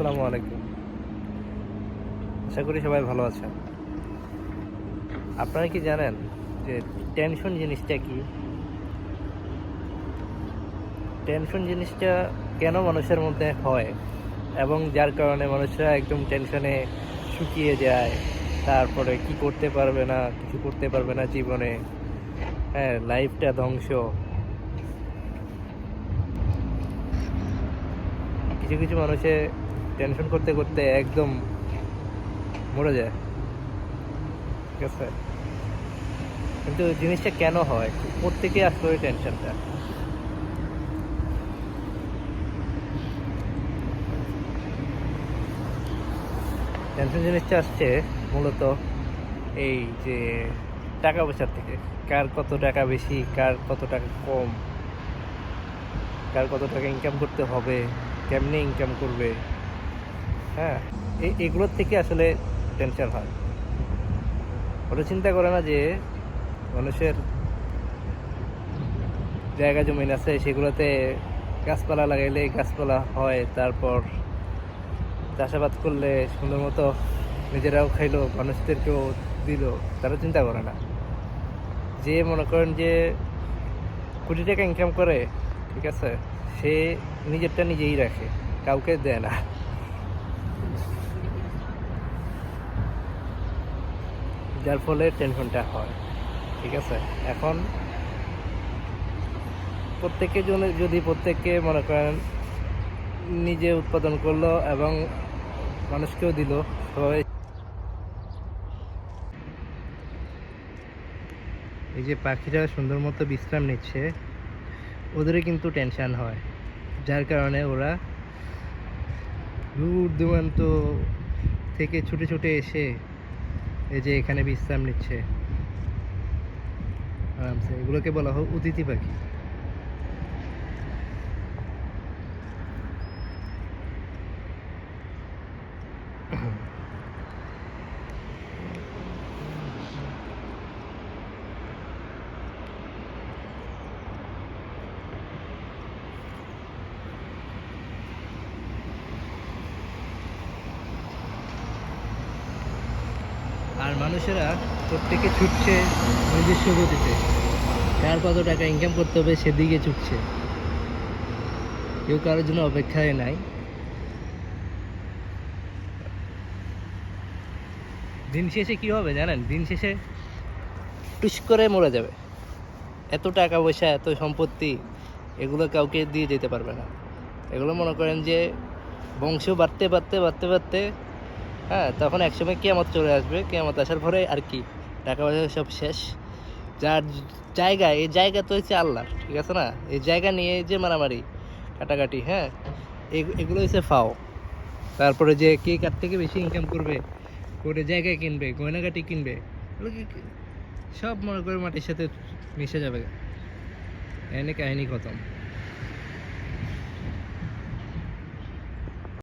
আসসালামু আলাইকুম। আশা করি সবাই ভালো আছেন। আপনারা কি জানেন যে টেনশন জিনিসটা কি? টেনশন জিনিসটা কেন মানুষের মধ্যে হয় এবং যার কারণে মানুষরা একদম টেনশনে শুকিয়ে যায়, তারপরে কি করতে পারবে না, কিছু করতে পারবে না জীবনে হ্যাঁ লাইফটা ধ্বংস। কিছু কিছু মানুষে টেনশন করতে করতে একদম মরে যায়। ঠিক আছে? কিন্তু জিনিসটা কেন হয়? প্রত্যেকে আসলে ওই টেনশনটা? টেনশন জিনিসটা আসছে মূলত এই যে টাকা পয়সার থেকে। কার কত টাকা বেশি, কার কত টাকা কম, কার কত টাকা ইনকাম করতে হবে, কেমনে ইনকাম করবে হ্যাঁ এই এগুলোর থেকে আসলে টেনশন হয়। ওটা চিন্তা করে না যে মানুষের জায়গা জমিন আছে, সেগুলোতে গাছপালা লাগাইলে গাছপালা হয়, তারপর চাষাবাদ করলে সুন্দর মতো নিজেরাও খাইলো, মানুষদেরকেও দিল, তারা চিন্তা করে না। যে মনে করেন যে কোটি টাকা ইনকাম করে, ঠিক আছে, সে নিজেরটা নিজেই রাখে, কাউকে দেয় না। যার ফলে টেনশনটা হয়, ঠিক আছে? এখন প্রত্যেকের জন্য যদি প্রত্যেককে মনে করেন নিজে উৎপাদন করল এবং মানুষকেও দিল সবাই এই যে পাখিরা সুন্দর মতো বিশ্রাম নিচ্ছে, ওদেরও কিন্তু টেনশন হয়, যার কারণে ওরা দূর দূরান্ত থেকে ছুটে ছুটে এসে এই যে এখানে বিশ্রাম নিচ্ছে। আরামসে এগুলোকে বলা হয় অতিথি পাখি। আর মানুষেরা প্রত্যেকে ছুটছে নিজস্ব গতিতে। কার কত টাকা ইনকাম করতে হবে সেদিকে ছুটছে। কেউ কারোর জন্য অপেক্ষায় নাই। দিন শেষে কি হবে জানেন? দিন শেষে টুস করে মরে যাবে। এত টাকা পয়সা, এত সম্পত্তি, এগুলো কাউকে দিয়ে যেতে পারবে না। এগুলো মনে করেন যে বংশ বাড়তে বাড়তে বাড়তে বাড়তে হ্যাঁ তখন একসময় কেয়ামত চলে আসবে। কেয়ামত আসার পরে আর কি? টাকা পয়সা সব শেষ। যার জায়গা, এই জায়গা তো হচ্ছে আল্লাহ ঠিক আছে না? এই জায়গা নিয়ে যে মারামারি, কাটাকাটি হ্যাঁ? এগ- এগুলো হচ্ছে ফাও। তারপরে যে কে কার থেকে বেশি ইনকাম করবে করে জায়গা কিনবে, গয়নাগাটি কিনবে সব মনে করে মাটির সাথে মিশে যাবে। এনে কাহিনী খতম।